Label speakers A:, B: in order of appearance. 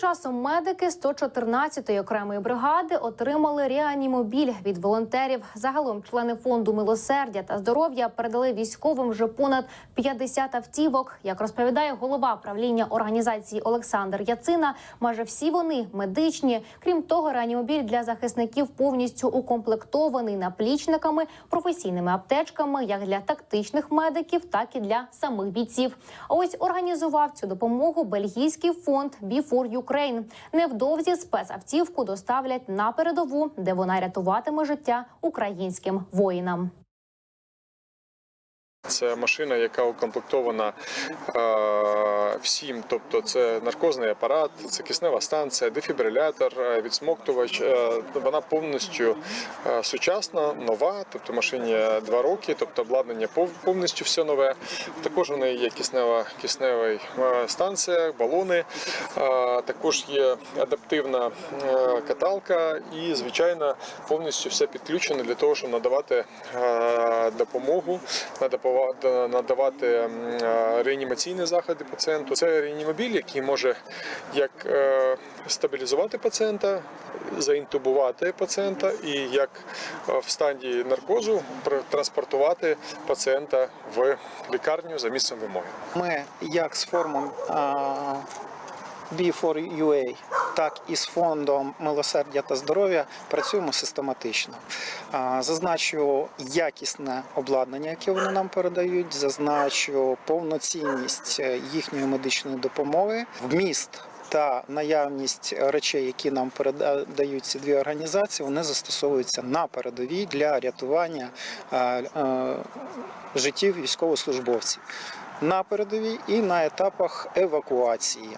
A: часом медики 114-ї окремої бригади отримали реанімобіль від волонтерів. Загалом члени фонду милосердя та здоров'я передали військовим вже понад 50 автівок. Як розповідає голова правління організації Олександр Яцина, майже всі вони медичні. Крім того, реанімобіль для захисників повністю укомплектований наплічниками, професійними аптечками, як для тактичних медиків, так і для самих бійців. А ось організував цю допомогу бельгійський фонд Before Ukraine. Невдовзі спецавтівку доставлять на передову, де вона рятуватиме життя українським воїнам.
B: Це машина, яка укомплектована е, всім. Тобто, це наркозний апарат, це киснева станція, дефібрилятор, е, відсмоктувач. Е, вона повністю е, сучасна, нова. Тобто машині два роки, тобто обладнання повністю все нове. Також у неї є киснева киснева е, станція, балони. Е, також є адаптивна е, каталка і, звичайно, повністю все підключено для того, щоб надавати е, допомогу, надавати надавати е, реанімаційні заходи пацієнту. Це реанімобіль, який може як е, стабілізувати пацієнта, заінтубувати пацієнта і як е, в стані наркозу транспортувати пацієнта в лікарню за місцем вимоги.
C: Ми як з форумом а, B4UA, так і з фондом милосердя та здоров'я працюємо систематично. Зазначу якісне обладнання, яке вони нам передають, зазначу повноцінність їхньої медичної допомоги, вміст. Та наявність речей, які нам передають ці дві організації, вони застосовуються на передовій для рятування життів військовослужбовців на передовій і на етапах евакуації.